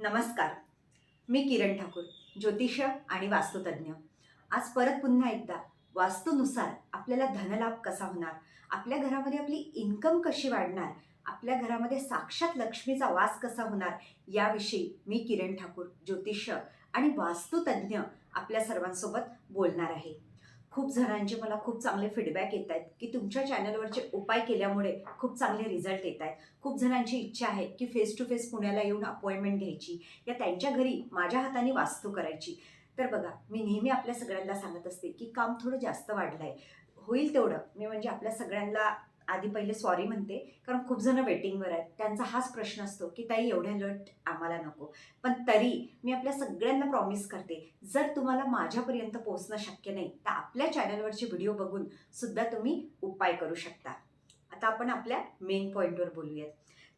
नमस्कार. मी किरण ठाकूर ज्योतिष आणि वास्तुतज्ञ. आज परत पुन्हा एकदा वास्तूनुसार आपल्याला धनलाभ कसा होणार? आपल्या घरामध्ये आपली इन्कम कशी वाढणार? आपल्या घरामध्ये साक्षात लक्ष्मीचा वास कसा होणार? याविषयी मी किरण ठाकूर ज्योतिष आणि वास्तुतज्ञ आपल्या सर्वांसोबत बोलणार आहे. खूप जणांचे मला खूप चांगले फीडबॅक येत आहेत की तुमच्या चॅनलवरचे उपाय केल्यामुळे खूप चांगले रिझल्ट येत आहेत. खूप जणांची इच्छा आहे की फेस टू फेस पुण्याला येऊन अपॉइंटमेंट घ्यायची या त्यांच्या घरी माझ्या हाताने वास्तू करायची. तर बघा मी नेहमी आपल्या सगळ्यांना सांगत असते की काम थोडं जास्त वाढलं आहे होईल तेवढं. मी म्हणजे आपल्या सगळ्यांना आधी पहिले सॉरी म्हणते कारण खूप जण वेटिंगवर आहेत. त्यांचा हाच प्रश्न असतो की ताई एवढ्या लट आम्हाला नको. पण तरी मी आपल्या सगळ्यांना प्रॉमिस करते जर तुम्हाला माझ्यापर्यंत पोहोचणं शक्य नाही तर आपल्या चॅनलवरचे व्हिडिओ बघून सुद्धा तुम्ही उपाय करू शकता. आता आपण आपल्या मेन पॉईंटवर बोलूयात.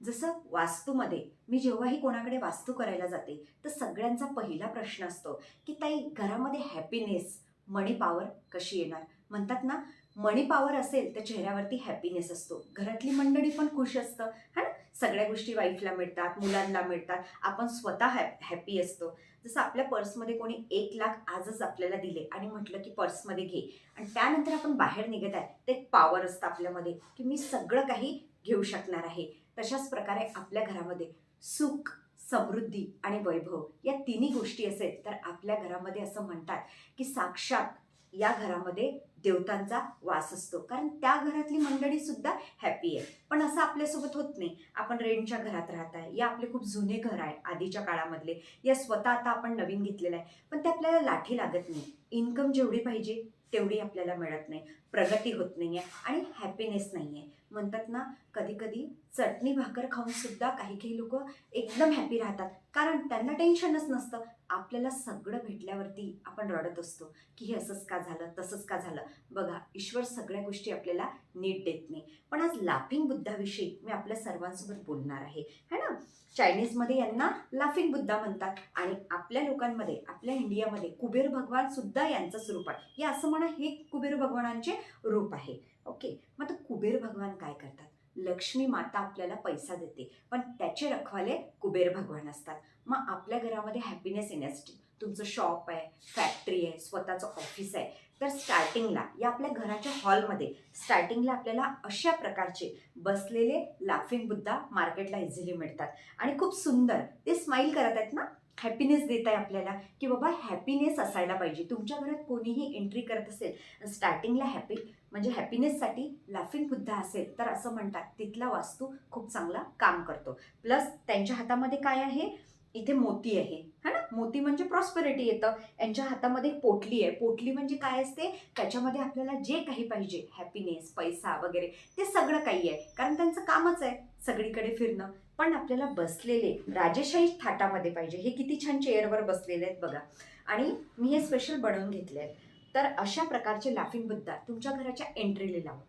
जसं वास्तूमध्ये मी जेव्हाही कोणाकडे वास्तू करायला जाते तर सगळ्यांचा पहिला प्रश्न असतो की ताई घरामध्ये हॅपीनेस मनी पॉवर कशी येणार? म्हणतात ना मनी पॉवर असेल तर चेहऱ्यावरती हॅपीनेस असतो. घरातली मंडळी पण खुश असतं. हा ना? सगळ्या गोष्टी वाईफला मिळतात मुलांना मिळतात. आपण स्वतः हॅ हॅपी असतो. जसं आपल्या पर्समध्ये कोणी एक लाख आजच आपल्याला दिले आणि म्हटलं की पर्समध्ये घे. आणि त्यानंतर आपण बाहेर निघत आहे ते एक पॉवर असतं आपल्यामध्ये की मी सगळं काही घेऊ शकणार आहे. तशाच प्रकारे आपल्या घरामध्ये सुख समृद्धी आणि वैभव या तिन्ही गोष्टी असेल तर आपल्या घरामध्ये असं म्हणतात की साक्षात या घरामध्ये देवतांचा वास असतो. कारण त्या घरातली मंडळी सुद्धा हॅपी आहे पण असं आपल्यासोबत होत नाही. आपण रेंटच्या घरात राहत आहे या आपले खूप जुने घर आहे आधीच्या काळामधले. या स्वतः आता आपण नवीन घेतलेलं आहे. पण ते आपल्याला लाठी लागत नाही. इन्कम जेवढी पाहिजे तेवढी आपल्याला मिळत नाही. प्रगती होत नाही आहे आणि हॅपीनेस नाही आहे म्हणतात ना कधीकधी चटणी भाकर खाऊन सुद्धा काही काही लोक एकदम हॅपी राहतात. कारण त्यांना टेन्शनच नसतं. आपल्याला सगळं भेटल्यावरती आपण रडत असतो की हे असंच का झालं तसंच का झालं. बघा ईश्वर सगळ्या गोष्टी आपल्याला नीट देत नाही. पण आज लाफिंग बुद्धाविषयी मी आपल्या सर्वांसोबत बोलणार आहे. है ना? चायनीजमध्ये यांना लाफिंग बुद्धा म्हणतात आणि आपल्या लोकांमध्ये आपल्या इंडियामध्ये कुबेर भगवान सुद्धा यांचं स्वरूप आहे. या असं म्हणा हे कुबेर भगवानांचे रूप आहे. ओके? मग आता कुबेर भगवान काय करतात? लक्ष्मी माता आपल्याला पैसा देते. पण त्याचे रखवाले कुबेर भगवान असतात. मग आपल्या घरामध्ये हॅपीनेस येण्यासाठी तुमचं शॉप आहे फॅक्टरी आहे स्वतःचं ऑफिस आहे. तर स्टार्टिंगला या आपल्या घराच्या हॉलमध्ये स्टार्टिंगला आपल्याला अशा प्रकारचे बसलेले लाफिंग बुद्धा मार्केटला इझिली मिळतात. आणि खूप सुंदर ते स्माईल करत आहेत ना हॅपीनेस देत आहे आपल्याला की बाबा हॅपीनेस असायला पाहिजे. तुमच्या घरात कोणीही एंट्री करत असेल स्टार्टिंगला हॅपी म्हणजे हॅपीनेससाठी लाफिंग बुद्धा असेल तर असं म्हणतात तिथला वास्तू खूप चांगला काम करतो. प्लस त्यांच्या हातामध्ये काय आहे? इथे मोती आहे. है ना? मोती म्हणजे प्रॉस्पेरिटी येतं. यांच्या हातामध्ये पोटली आहे. पोटली म्हणजे काय असते? त्याच्यामध्ये आपल्याला जे काही पाहिजे हॅपीनेस पैसा वगैरे ते सगळं काही आहे. कारण त्यांचं कामच आहे सगळीकडे फिरणं. पण आपल्याला बसलेले राजेशाही थाटामध्ये पाहिजे. हे किती छान चेअरवर बसलेले आहेत बघा. आणि मी हे स्पेशल बनवून घेतले आहेत. तर अशा प्रकारचे लाफिंग बुद्धा तुमच्या घराच्या एंट्रीला लावा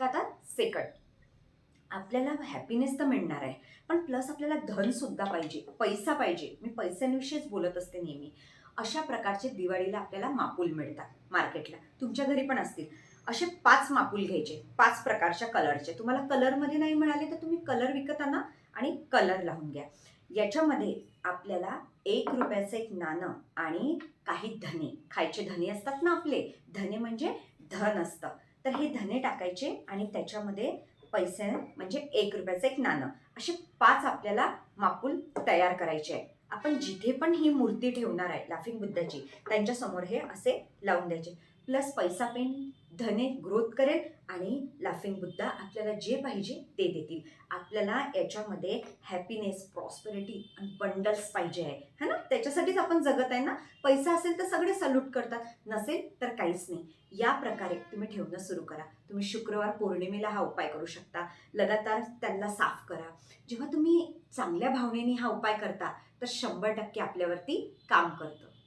तर आता सेकंड आपल्याला हॅपीनेस तर मिळणार आहे. पण प्लस आपल्याला धनसुद्धा पाहिजे. पैसा पाहिजे. मी पैशांविषयीच बोलत असते नेहमी. अशा प्रकारचे दिवाळीला आपल्याला मापूल मिळतात मार्केटला तुमच्या घरी पण असतील. असे पाच मापूल घ्यायचे. पाच प्रकारच्या कलरचे तुम्हाला कलरमध्ये नाही मिळाले तर तुम्ही कलर विकताना आणि कलर लावून घ्या. याच्यामध्ये आपल्याला एक रुपयाचं एक नाणं आणि काही धने. खायचे धने असतात ना आपले. धने म्हणजे धन असतं. तर हे धने टाकायचे आणि त्याच्यामध्ये पैसे म्हणजे एक रुपयाचं एक नाणं. असे पाच आपल्याला मापूल तयार करायचे आहे आपण जिथे पण ही मूर्ती ठेवणार आहे लाफिंग बुद्धाची त्यांच्यासमोर हे असे लावून द्यायचे. प्लस पैसा पेन. धने ग्रोथ करेल आणि लाफिंग बुद्धा आपल्याला जे पाहिजे ते देतील. आपल्याला याच्यामध्ये हॅपीनेस प्रॉस्पेरिटी आणि बंडल्स पाहिजे आहे. है ना? त्याच्यासाठीच आपण जगत आहे ना? पैसा असेल तर सगळे सल्यूट करतात. नसेल तर काहीच नाही. या प्रकारे तुम्ही ठेवणं सुरू करा. तुम्ही शुक्रवार पौर्णिमेला हा उपाय करू शकता. लगातार त्यांना साफ करा. जेव्हा तुम्ही चांगल्या भावनेने हा उपाय करता तर शंभर टक्के आपल्यावरती काम करतं.